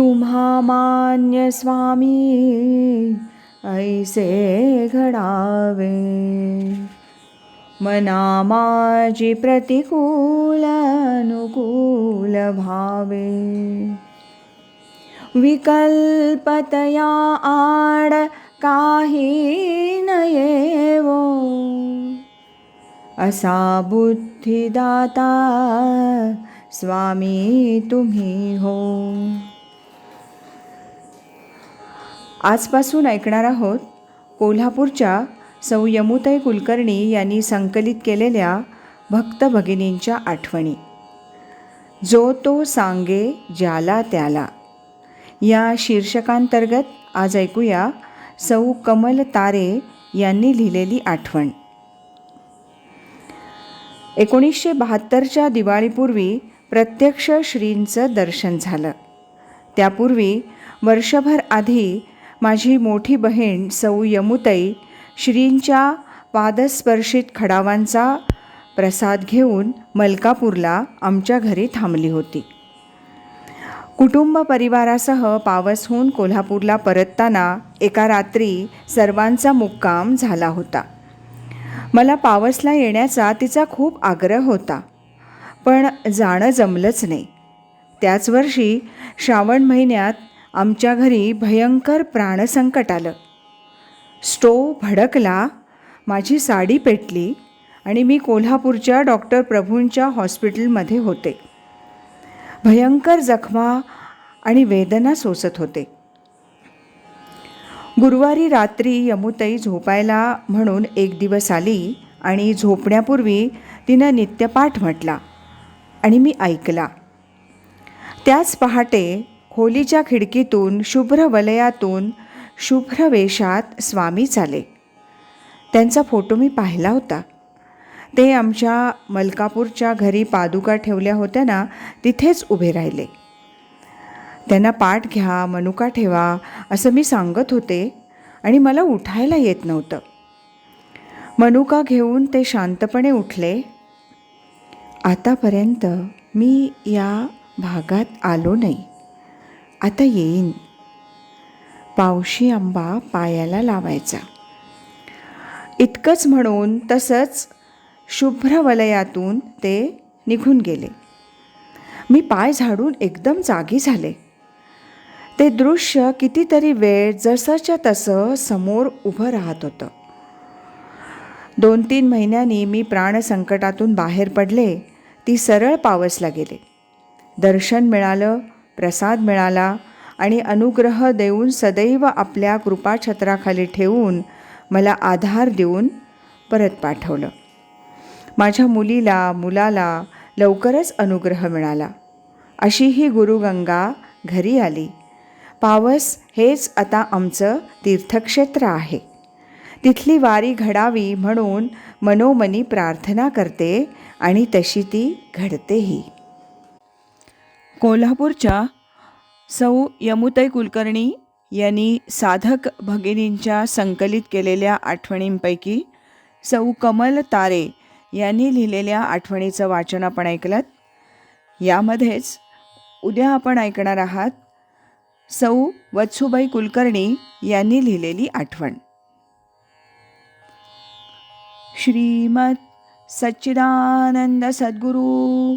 मान्य स्वामी ऐसे घडावे। मना माझी प्रतिकूल अनुकूल भावे विकल्पतया आड काही न येवो असा बुद्धिदाता स्वामी तुम्ही हो आजपासून ऐकणार आहोत कोल्हापूरच्या सौ यमुताई कुलकर्णी यांनी संकलित केलेल्या भक्त भगिनींच्या आठवणी. जो तो सांगे ज्याला त्याला. या शीर्षकांतर्गत आज ऐकूया सौ कमल तारे यांनी लिहिलेली आठवण. एकोणीसशे बहात्तरच्या दिवाळीपूर्वी प्रत्यक्ष श्रींचं दर्शन झालं. त्यापूर्वी वर्षभर आधी माझी मोठी बहीण सौ यमुतई श्रींच्या पादस्पर्शित खडावांचा प्रसाद घेऊन मलकापूरला आमच्या घरी थांबली होती. कुटुंब परिवारासह पावसहून कोल्हापूरला परतताना एका रात्री सर्वांचा मुक्काम झाला होता. मला पावसला येण्याचा तिचा खूप आग्रह होता पण जाणं जमलंच नाही. त्याच वर्षी श्रावण महिन्यात आमच्या घरी भयंकर प्राणसंकट आलं. स्टोव भडकला माझी साडी पेटली आणि मी कोल्हापूरच्या डॉक्टर प्रभूंच्या हॉस्पिटलमध्ये होते. भयंकर जखमा आणि वेदना सोसत होते. गुरुवारी रात्री यमुताई झोपायला म्हणून एक दिवस आली आणि झोपण्यापूर्वी तिनं नित्यपाठ म्हटला आणि मी ऐकला. त्याच पहाटे होलीच्या खिडकीतून शुभ्र वलयातून शुभ्र वेशात स्वामी चाले. त्यांचा फोटो मी पाहिला होता. ते आमच्या मलकापूरच्या घरी पादुका ठेवल्या होत्या ना तिथेच उभे राहिले. त्यांना पाठ घ्या मनुका ठेवा असं मी सांगत होते आणि मला उठायला येत नव्हतं. मनुका घेऊन ते शांतपणे उठले. आतापर्यंत मी या भागात आलो नाही. आता येईन. पावशी आंबा पायाला लावायचा. इतकंच म्हणून तसंच शुभ्र वलयातून ते निघून गेले. मी पाय झाडून एकदम जागी झाले. ते दृश्य कितीतरी वेळ जसंच्या तसं समोर उभं राहत होतं. दोन तीन महिन्यांनी मी प्राणसंकटातून बाहेर पडले ती सरळ पावसला गेले. दर्शन मिळालं प्रसाद मिळाला आणि अनुग्रह देऊन सदैव आपल्या कृपाछत्राखाली ठेवून मला आधार देऊन परत पाठवलं. माझ्या मुलीला मुलाला लवकरच अनुग्रह मिळाला. अशी ही गुरुगंगा घरी आली. पावस हेच आता आमचं तीर्थक्षेत्र आहे. तिथली वारी घडावी म्हणून मनोमनी प्रार्थना करते आणि तशी ती घडतेही. कोल्हापूरच्या सौ यमुताई कुलकर्णी यांनी साधक भगिनींच्या संकलित केलेल्या आठवणींपैकी सौ कमल तारे यांनी लिहिलेल्या आठवणीचं वाचन आपण ऐकलं यामध्येच उद्या आपण ऐकणार आहात सौ वत्सुबाई कुलकर्णी यांनी लिहिलेली आठवण. श्रीमत सच्चिदानंद सद्गुरू